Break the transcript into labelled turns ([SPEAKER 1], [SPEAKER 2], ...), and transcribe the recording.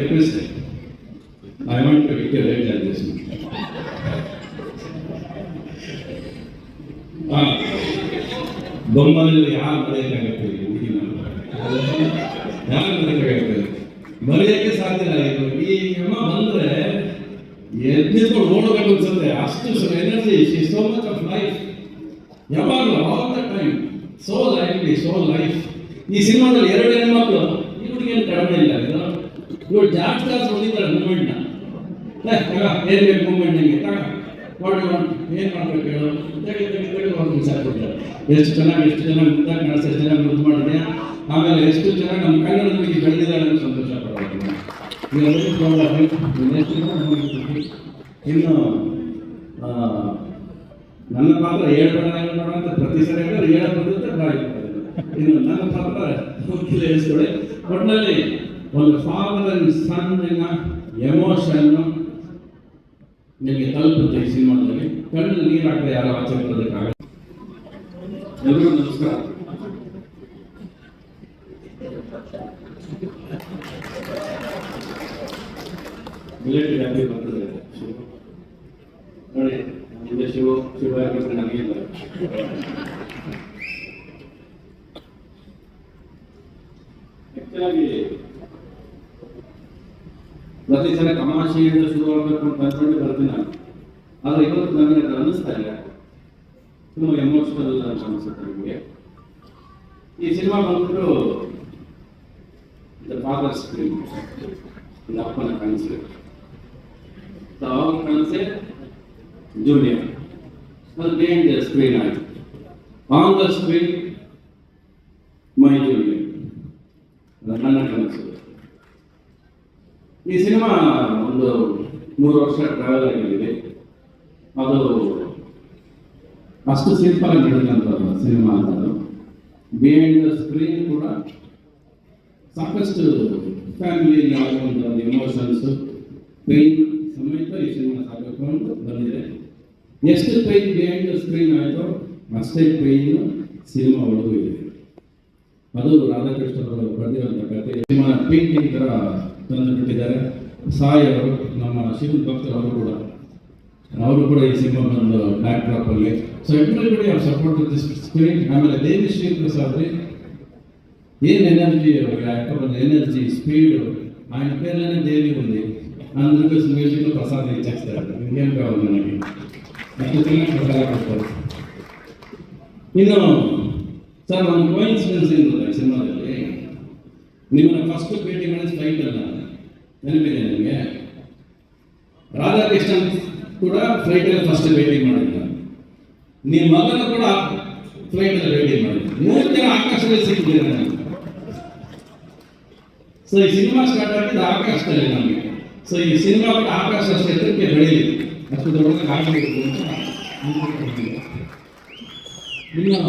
[SPEAKER 1] request. I want to take a rate like this. ಬೊಮ್ಮನಲ್ಲಿ ಯಾರು ಬರೆಯೋಕ್ಕಾಗತ್ತೆ ಈ ಹುಡುಗಿನ? ಯಾರು ಬರೆಯೋಕ್ಕಾಗತ್ತೆ ಮರೆಯಕ್ಕೆ ಸಾಧ್ಯ ಇಲ್ಲ ಈ ಅಮ್ಮ ಬಂದ್ರೆ ಎದ್ನಿಸ್ಕೊಂಡು ನೋಡಬೇಕು ಅನ್ಸುತ್ತೆ ಅಷ್ಟು energy so much of life ಯಾವಾಗಲೂ ಆಲ್ ದ ಟೈಮ್ ಸೋ ಲೈಫ್ಲಿ ಸೋ ಲೈಫ್ ಈ ಸಿನಿಮಾದಲ್ಲಿ ಎರಡು ಹೆಣ್ಮಕ್ಳು, ಈ ಹುಡುಗಿಯನ್ನು ಕಡಿಮೆ ಇಲ್ಲ ಇವಳು ಜಾಸ್ತಿ ಜಾಸ್ತಿ ಹೊಡಿತಾಳೆ ಮೂಮೆಂಟ್ನ ಏನು ಬೇಕು ಮೂಮೆಂಟ್ ನಿಮಗೆ ತಗ. ಮಾಡಿ ಏನು ಮಾಡ್ಬೇಕು ಹೇಳು. ತೆಗೆ ತೆಗೆ ತೆಗೆ, ಒಂದು ನಿಮಿಷ ಎಷ್ಟು ಚೆನ್ನಾಗಿ, ಎಷ್ಟು ಜನ ಮುದ್ದಾಗಿ ಕಾಣಿಸ್ತಾ, ಎಷ್ಟು ಜನ ಮುದ್ದು ಮಾಡಿದೆ ಆಮೇಲೆ ಎಷ್ಟು ಚೆನ್ನಾಗಿ ನಮ್ಮ ಕನ್ನಡದ ಬಗ್ಗೆ ಬೆಳೆದಿದ್ದಾರೆ ಅಂತ ಸಂತೋಷ ಜನ ನೋಡಿರ್ತೀವಿ. ಇನ್ನು ನನ್ನ ಪಾತ್ರ ಹೇಳ್ಬೇಡ ಹೇಳ್ಬೇಡ ಅಂತ ಪ್ರತಿ ಸಲ ಹೇಳಿದ್ರೆ ಹೇಳ ಬಂದಿದ್ದೆ ಇನ್ನು ನನ್ನ ಪಾತ್ರ ಮುಖ್ಯ ಹೇಳಿಸ್ಕೊಳ್ಳಿ ಒಟ್ಟಿನಲ್ಲಿ ಒಂದು ಫಾದರ್ ಅಂಡ್ ಸನ್ ಎಮೋಷನ್ ನಿಮಗೆ ತಲುಪುತ್ತೆ ಸಿನಿಮಾದಲ್ಲಿ. ಕಣ್ಣಲ್ಲಿ ನೀರು ಹಾಕದೆ ಯಾರು ಆಚೆ ಬರೋದಕ್ಕಾಗ ನಮಸ್ಕಾರ. ರಿಲೇಟೆಡ್ ಆಗಿ ನೋಡಿ ಪ್ರತಿ ಸಲ ತಮಾಷೆಯಿಂದ ಶುರುವಾಗಬೇಕು ಅಂತ ಅನ್ಕೊಂಡು ಬರ್ತೀನಿ ನಾನು. ಆದ್ರೆ ಇವತ್ತು ನನಗೆ ಅದು ಅನ್ನಿಸ್ತಾ ಇಲ್ಲ. ತುಂಬ ಎಮೋಷನಲ್ ಅಂತ ಅನಿಸುತ್ತೆ ನನಗೆ. ಈ ಸಿನಿಮಾ ಬಂದ್ಬಿಟ್ಟು ದ ಫಾದರ್ ಸ್ಕ್ರೀನ್ ಇದು ಅಪ್ಪನ ಕನಸು. ಅವನ ಕನಸೆ ಜೂನಿಯರ್ ಅದು ಬೇಂಡ್ ಸ್ಕ್ರೀನ್ ಆಯಿತು. On the screen my junior ನನ್ನ ಕನಸು. ಈ ಸಿನಿಮಾ ಒಂದು ಮೂರು ವರ್ಷ ಟ್ರಾವೆಲ್ ಆಗಿದೆ. ಅದು ಅಷ್ಟು ಸಿಂಪಲ್ ಆಗಿ ಸಿನಿಮಾ ಅದು. ಬಿಹೈಂಡ್ ದ ಸ್ಕ್ರೀನ್ ಕೂಡ ಸಾಕಷ್ಟು ಫ್ಯಾಮಿಲಿ ಆಗುವಂಥ ಎಮೋಷನ್ಸ್ ಪೈನ್ ಸಮೇತ ಈ ಸಿನಿಮಾ ಸಾಕಷ್ಟು ಬಂದಿದೆ. ಎಷ್ಟು ಪೈನ್ ಬಿಹೈಂಡ್ ದ ಸ್ಕ್ರೀನ್ ಆಯಿತೋ ಅಷ್ಟೇ ಪೈನ್ ಸಿನಿಮಾ ಒಳಗೂ ಇದೆ. ಅದು ರಾಧಾಕೃಷ್ಣ ಅವರು ಬರೆದಿರುವಂಥ ಕಥೆ ಸಿನಿಮಾ ಪೇಂಟಿಂಗ್ ಥರ ತಂದು ಬಿಟ್ಟಿದ್ದಾರೆ ಸಾಯಿ ಅವರು ನಮ್ಮ ಶಿವನ್ ಭಕ್ತರು ಅವರು ಕೂಡ ಅವರು ಕೂಡ ಈ ಸಿನಿಮಾ ಒಂದು ಬ್ಯಾಕ್ ಡ್ರಾಪಲ್ಲಿ so everybody are support this spirit ಆಮೇಲೆ ದೇವಿ ಶ್ರೀ ಪ್ರಸಾದ್ ರೀ ಏನು ಎನರ್ಜీ యాక్టర్ ఎనర్జీ స్పీడ్ ఆయన పేర్లోనే దేవి ఉంది ఆంధ్రప్రదేశ్ మ్యూజిక్లో ప్రసాదం ఇచ్చేస్తారు ఇంకేం కావాలి మనకి అద్భుతంగా ప్రసాదం పెడతారు ಇನ್ನು ಸರ್ ನಮ್ಮ ಕೋಯಿನ್ಸಿಡೆನ್ಸ್ ಏನು ಗೊತ್ತಾ ಸಿನಿಮಾದಲ್ಲಿ ನಿಮ್ಮನ್ನ ಫಸ್ಟ್ ಭೇಟಿ ಮಾಡಿದ ಫ್ಲೈಟ್ ನೆನಪಿದೆ ನಿಮಗೆ. ರಾಧಾಕೃಷ್ಣನ್ ಕೂಡ ಫ್ಲೈಟಲ್ಲಿ ಫಸ್ಟ್ ವೇಟಿಂಗ್ ಮಾಡಿದ್ದ ನಿಮ್ಮ ಮಗನ ಕೂಡ ಫ್ಲೈಟಲ್ಲಿ ವೇಟಿಂಗ್ ಮಾಡಿದ್ದ ಮೂರು ಜನ ಆಕಾಶದಲ್ಲಿ ಸಿಕ್ಕಿದ್ದೀರ ನನಗೆ ಸೊ ಈ ಸಿನಿಮಾ ಸ್ಟಾರ್ಟ್ ಆಗಿದ್ದು ಆಕಾಶದಲ್ಲಿ ನಮಗೆ. ಸೊ ಈ ಸಿನಿಮಾ ಕೂಡ ಆಕಾಶ ಕ್ಷೇತ್ರಕ್ಕೆ ಬೆಳೆಯಲಿ ಅಷ್ಟು ದೊಡ್ಡ ಅಂತ ಇನ್ನು